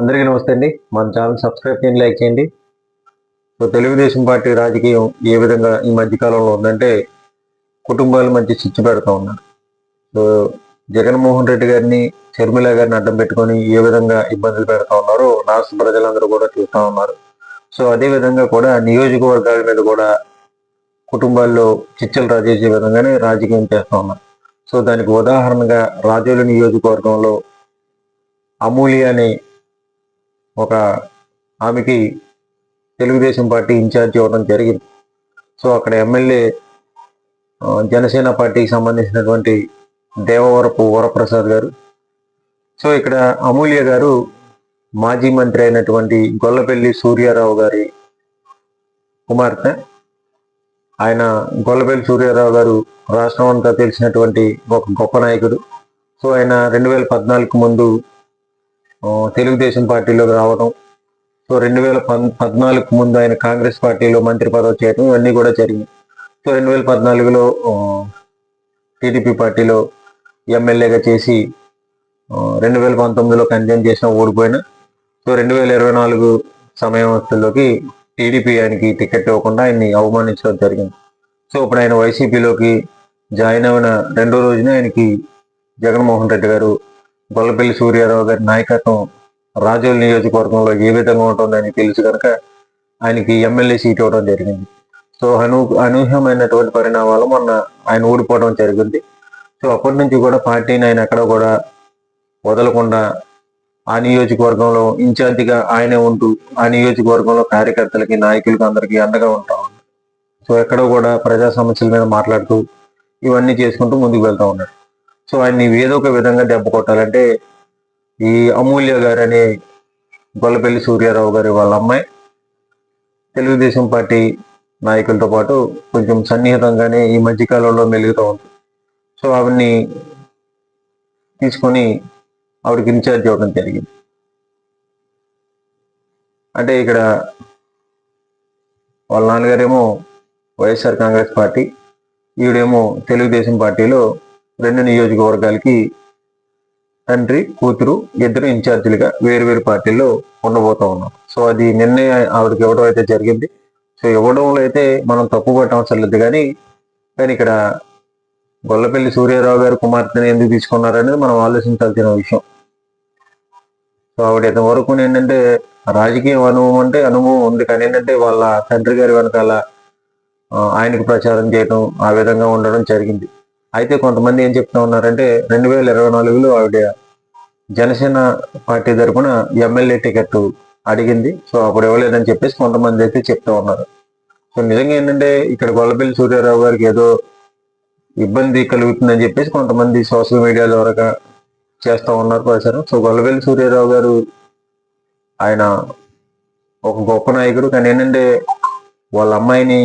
అందరికీ నమస్తే అండి. మన ఛానల్ సబ్స్క్రైబ్ చేయండి లైక్ చేయండి. సో తెలుగుదేశం పార్టీ రాజకీయం ఏ విధంగా ఈ మధ్య కాలంలో ఉందంటే కుటుంబాల మధ్య చిచ్చు పెడతా ఉన్నారు. సో జగన్మోహన్ రెడ్డి గారిని షర్మిల గారిని అడ్డం పెట్టుకొని ఏ విధంగా ఇబ్బందులు పెడతా ఉన్నారో రాష్ట్ర ప్రజలందరూ కూడా చూస్తూ ఉన్నారు. సో అదే విధంగా కూడా నియోజకవర్గాల మీద కూడా కుటుంబాల్లో చిచ్చలు రాజేసే విధంగానే రాజకీయం చేస్తూ ఉన్నారు. సో దానికి ఉదాహరణగా రాజోలు నియోజకవర్గంలో అమూల్య అనే ఒక ఆమెకి తెలుగుదేశం పార్టీ ఇన్ఛార్జ్ ఇవ్వడం జరిగింది. సో అక్కడ ఎమ్మెల్యే జనసేన పార్టీకి సంబంధించినటువంటి దేవవరపు వరప్రసాద్ గారు. సో ఇక్కడ అమూల్య గారు మాజీ మంత్రి అయినటువంటి గొల్లపల్లి సూర్యారావు గారి కుమార్తె. ఆయన గొల్లపల్లి సూర్యారావు గారు రాష్ట్రం అంతా తెలిసినటువంటి ఒక గొప్ప నాయకుడు. సో ఆయన రెండు వేల పద్నాలుగు ముందు తెలుగుదేశం పార్టీలోకి రావడం సో రెండు వేల పద్నాలుగు ముందు ఆయన కాంగ్రెస్ పార్టీలో మంత్రి పదవి చేయడం ఇవన్నీ కూడా జరిగింది సో రెండు వేల పద్నాలుగులో టీడీపీ పార్టీలో ఎమ్మెల్యేగా చేసి రెండు వేల పంతొమ్మిదిలో కంటెంట్ చేసిన ఓడిపోయిన. సో రెండు వేల ఇరవై నాలుగు సమయంలోకి టీడీపీ ఆయనకి టికెట్ ఇవ్వకుండా ఆయన్ని అవమానించడం జరిగింది. సో ఇప్పుడు ఆయన వైసీపీలోకి జాయిన్ అయిన రెండో రోజున ఆయనకి జగన్మోహన్ రెడ్డి గారు గొల్లపల్లి సూర్యారావు గారి నాయకత్వం రాజోల్ నియోజకవర్గంలో ఏ విధంగా ఉంటుందని తెలుసు కనుక ఆయనకి ఎమ్మెల్యే సీట్ ఇవ్వడం జరిగింది. సో అను అనూహ్యమైనటువంటి పరిణామాలు మొన్న ఆయన ఓడిపోవడం జరిగింది. సో అప్పటి నుంచి కూడా పార్టీని ఆయన ఎక్కడ కూడా వదలకుండా ఆ నియోజకవర్గంలో ఇన్ఛార్జిగా ఆయనే ఉంటూ ఆ నియోజకవర్గంలో కార్యకర్తలకి నాయకులకి అందరికీ అండగా ఉంటా ఉన్నాడు. సో ఎక్కడో కూడా ప్రజా సమస్యల మీద మాట్లాడుతూ ఇవన్నీ చేసుకుంటూ ముందుకు వెళ్తూ ఉన్నాడు. సో ఆయన్ని ఏదో ఒక విధంగా దెబ్బ కొట్టాలంటే ఈ అమూల్య గారు అనే గొల్లపల్లి సూర్యారావు గారి వాళ్ళ అమ్మాయి తెలుగుదేశం పార్టీ నాయకులతో పాటు కొంచెం సన్నిహితంగానే ఈ మధ్యకాలంలో మెలుగుతూ ఉంది. సో ఆవిడ్ని తీసుకొని ఆవిడకి ఇన్ఛార్జ్ అవ్వడం జరిగింది. అంటే ఇక్కడ వాళ్ళ నాన్నగారేమో వైఎస్ఆర్ కాంగ్రెస్ పార్టీ ఈవిడేమో తెలుగుదేశం పార్టీలో రెండు నియోజకవర్గాలకి తండ్రి కూతురు ఇద్దరు ఇన్ఛార్జీలుగా వేరు వేరు పార్టీల్లో ఉండబోతా ఉన్నాం. సో అది నిన్నే ఆవిడకి ఇవ్వడం అయితే జరిగింది. సో ఇవ్వడంలో అయితే మనం తప్పు పట్టడం అవసరం లేదు. కానీ కానీ ఇక్కడ గొల్లపల్లి సూర్యారావు గారు కుమార్తెని ఎందుకు తీసుకున్నారనేది మనం ఆలోచించాల్సిన విషయం. సో ఆవిడ ఇంతవరకు ఏంటంటే రాజకీయం అనుభవం అంటే అనుభవం ఉంది. కానీ ఏంటంటే వాళ్ళ తండ్రి గారి వెనకాల ఆయనకు ప్రచారం చేయడం ఆ విధంగా ఉండడం జరిగింది. అయితే కొంతమంది ఏం చెప్తా ఉన్నారంటే రెండు వేల ఇరవై నాలుగులో ఆవిడ జనసేన పార్టీ తరపున ఎమ్మెల్యే టికెట్ అడిగింది. సో అప్పుడు ఇవ్వలేదని చెప్పేసి కొంతమంది అయితే చెప్తా ఉన్నారు. సో నిజంగా ఏంటంటే ఇక్కడ గొల్లపల్లి సూర్యారావు గారికి ఏదో ఇబ్బంది కలుగుతుందని చెప్పేసి కొంతమంది సోషల్ మీడియా ద్వారా చేస్తూ ఉన్నారు ప్రచారం. సో గొల్లపల్లి సూర్యారావు గారు ఆయన ఒక గొప్ప నాయకుడు. కానీ ఏంటంటే వాళ్ళ అమ్మాయిని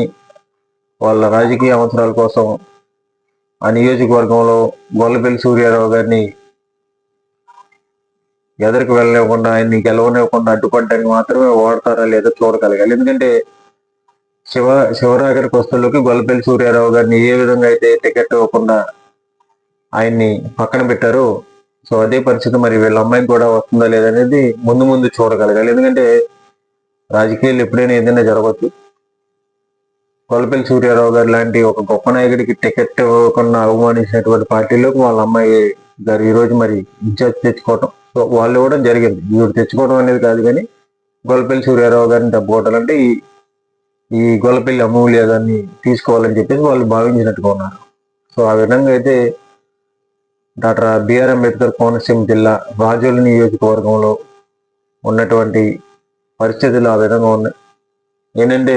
వాళ్ళ రాజకీయ అవసరాల కోసం ఆ నియోజకవర్గంలో గొల్లపల్లి సూర్యారావు గారిని ఎదరికి వెళ్ళనివ్వకుండా ఆయన్ని గెలవనివ్వకుండా అడ్డుపడ్డానికి మాత్రమే వాడతారా లేదా చూడగలగాలి. ఎందుకంటే శివ శివరాగర్ కొస్తలోకి గొల్లపల్లి సూర్యారావు గారిని ఏ విధంగా అయితే టికెట్ ఇవ్వకుండా ఆయన్ని పక్కన పెట్టారో సో అదే పరిస్థితి మరి వీళ్ళ అమ్మాయికి కూడా వస్తుందా లేదనేది ముందు ముందు చూడగలగాలి. ఎందుకంటే రాజకీయాలు ఎప్పుడైనా ఏదైనా జరగవచ్చు. కొలపల్లి సూర్యారావు గారు లాంటి ఒక గొప్ప నాయకుడికి టికెట్ ఇవ్వకుండా అవమానించినటువంటి పార్టీలోకి వాళ్ళ అమ్మాయి గారు ఈరోజు మరి ఇన్ఛార్జ్ తెచ్చుకోవటం. సో వాళ్ళు ఇవ్వడం జరిగింది. ఈవిడ తెచ్చుకోవడం అనేది కాదు కానీ గొల్లపల్లి సూర్యారావు గారిని దెబ్బకొట్టాలంటే ఈ ఈ గొల్లపల్లి అమూల్య గారిని తీసుకోవాలని చెప్పేసి వాళ్ళు భావించినట్టుగా ఉన్నారు. సో ఆ విధంగా అయితే డాక్టర్ బిఆర్ అంబేద్కర్ కోనసీమ జిల్లా రాజోలు నియోజకవర్గంలో ఉన్నటువంటి పరిస్థితులు ఆ విధంగా ఉన్నాయి. ఏంటంటే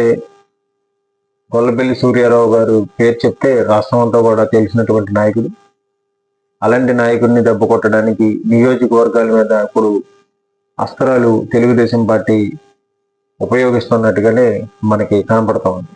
గొల్లపల్లి సూర్యారావు గారు పేరు చెప్తే రాష్ట్రం అంతా కూడా తెలిసినటువంటి నాయకుడు. అలాంటి నాయకుడిని దెబ్బ కొట్టడానికి నియోజకవర్గాల మీద ఇప్పుడు అస్త్రాలు తెలుగుదేశం పార్టీ ఉపయోగిస్తున్నట్టుగానే మనకి కనపడతా ఉంది.